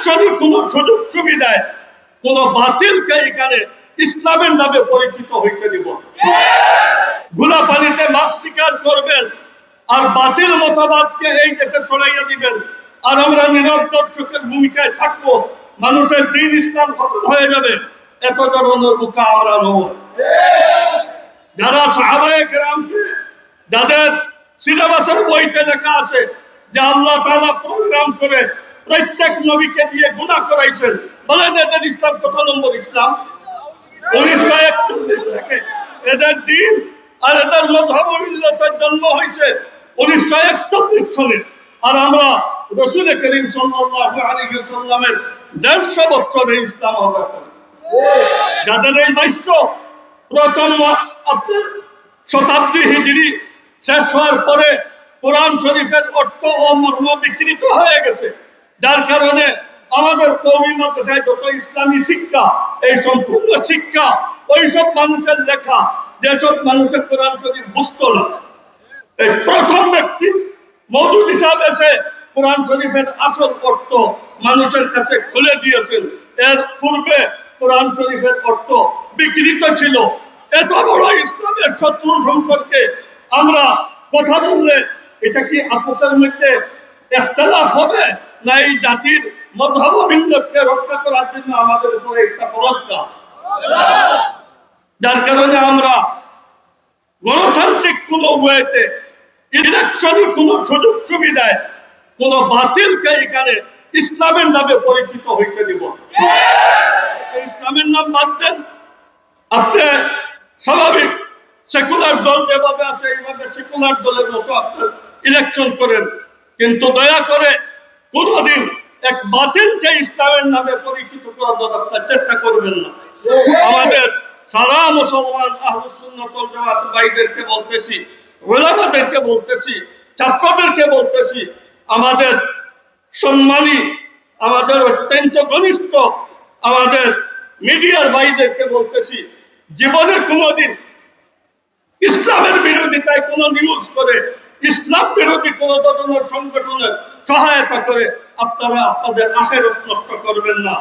ইলেকশনের কোন সুযোগ সুবিধায় কোন বাতিলকে এখানে ইসলামের নামে পরিচিত হইতে দিব। গুলা পানিতে মাছ শিকার করবেন আর বাতিল মতবাদকে এই দেশে ছড়াইয়া দিবেন। আর আমরা নীরব দর্শকের ভূমিকায় থাকব। মানুষের দিন ইসলাম খতম হয়ে যাবে। এত ধরনের মুখা আমরা নয় যারা সাহাবায়ে গ্রামকে যাদের সিলেবাসের বইতে লেখা আছে যে আল্লাহ তাআলা প্রোগ্রাম করে প্রত্যেক নবীকে দিয়ে গুণা করাইছেন। বলেন এদের ইসলাম কত নম্বর ইসলাম? উনিশশো একচল্লিশ থেকে এদের দিন আর এদের মধ্যমিল্লতের জন্ম হয়েছে উনিশশো একচল্লিশ সনে আর আমরা রসুল করিম সাল্লাল্লাহু আলাইহি সাল্লামের দেড়শো বছরে ইসলাম করি। যাদের এই বাইশ্য প্রথম শতাব্দী হিজড়ি শেষ হওয়ার পরে কোরআন শরীফের অর্থ ও মর্ম বিকৃত হয়ে গেছে। যার কারণে আমাদের কৌমি মাদ্রাসায় যত ইসলামী শিক্ষা, এই সম্পূর্ণ শিক্ষা, ওইসব মানুষের লেখা, যেসব মানুষের কোরআন শরীফ বুঝতো না। এই প্রথম ব্যক্তি মৌদুদ হিসাবে এসে কোরআন শরীফের আসল অর্থ মানুষের কাছে খুলে দিয়েছেন। এর পূর্বে কোরআন শরীফের অর্থ বিকৃত ছিল। এত বড় ইসলামের শত্রু সম্পর্কে আমরা কথা বললে এটা কি আপোষের মধ্যে একতলাফ হবে? না এই জাতির মধব মিল্লতকে রক্ষা করার জন্য আমাদের উপরে একটা ফরজ কাজ। যার কারণে আমরা গণতান্ত্রিক কোন ওয়েতে ইলেকশনের কোন সুযোগ সুবিধায় কোন বাতিলকে এখানে ইসলামের নামে পরিচিত হইতে দিব। ইসলামের নাম বাদ দেন। আপনি স্বাভাবিক সেকুলার দল যেভাবে আছে, এইভাবে সেকুলার দলের মতো আপনার ইলেকশন করেন। কিন্তু দয়া করে কোনোদিন এক বাতিলকে ইসলামের নামে পরিচিত করার আপনার চেষ্টা করবেন না। আমাদের সারা মুসলমান জামাত ভাইদেরকে বলতেছি, ওলামাদেরকে বলতেছি, ছাত্রদেরকে বলতেছি, আমাদের সম্মানী, আমাদের অত্যন্ত ঘনিষ্ঠ, আমাদের মিডিয়ার ভাইদেরকে বলতেছি জীবনের কোনোদিন ইসলামের বিরোধিতায় কোন নিউজ করে ইসলাম বিরোধী কোন ধরনের সংগঠনের সহায়তা করে আপনারা আপনাদের আখেরত নষ্ট করবেন না।